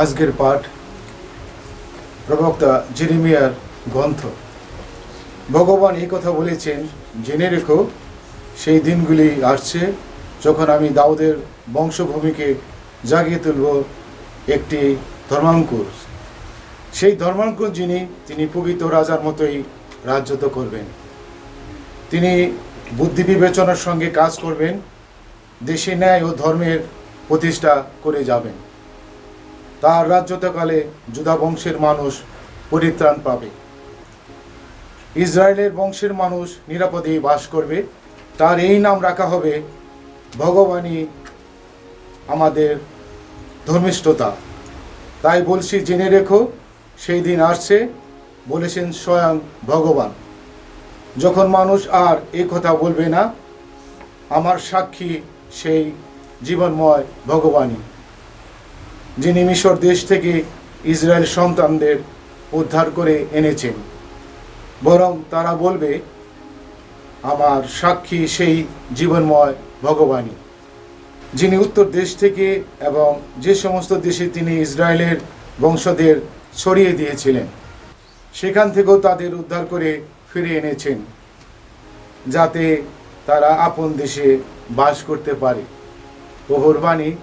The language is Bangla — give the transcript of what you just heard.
আজকের পাঠ প্রবক্তা জেরিমিয়ার গ্রন্থ। ভগবান এই কথা বলেছেন, জেনে রেখো, সেই দিনগুলি আসছে যখন আমি দাউদের বংশভূমিকে জাগিয়ে তুলব একটি ধর্মাঙ্কুর। সেই ধর্মাঙ্কুর যিনি, তিনি পবিত্র রাজার মতোই রাজ্যত করবেন। তিনি বুদ্ধি বিবেচনার সঙ্গে কাজ করবেন, দেশে ন্যায় ও ধর্মের প্রতিষ্ঠা করে যাবেন। তার রাজ্যতকালে যুদা বংশের মানুষ পরিত্রাণ পাবে। ইসরায়েলের বংশের মানুষ নিরাপদেই বাস করবে। তার এই নাম রাখা হবে ভগবানই আমাদের ধর্মিষ্ঠতা। তাই বলছি, জেনে রেখো, সেই দিন আসছে, বলেছেন স্বয়ং ভগবান। যখন মানুষ আর এই কথা বলবে না, আমার সাক্ষী সেই জীবনময় ভগবানই। যিনি মিশর দেশ থেকে ইসরায়েল সন্তানদের উদ্ধার করে এনেছেন। বরং তারা বলবে, আমার সাক্ষী সেই জীবনময় ভগবানই, যিনি উত্তর দেশ থেকে এবং যে সমস্ত দেশে তিনি ইসরায়েলের বংশদের ছড়িয়ে দিয়েছিলেন, সেখান থেকেও তাদের উদ্ধার করে ফিরে এনেছেন, যাতে তারা আপন দেশে বাস করতে পারে। প্রহর বাণী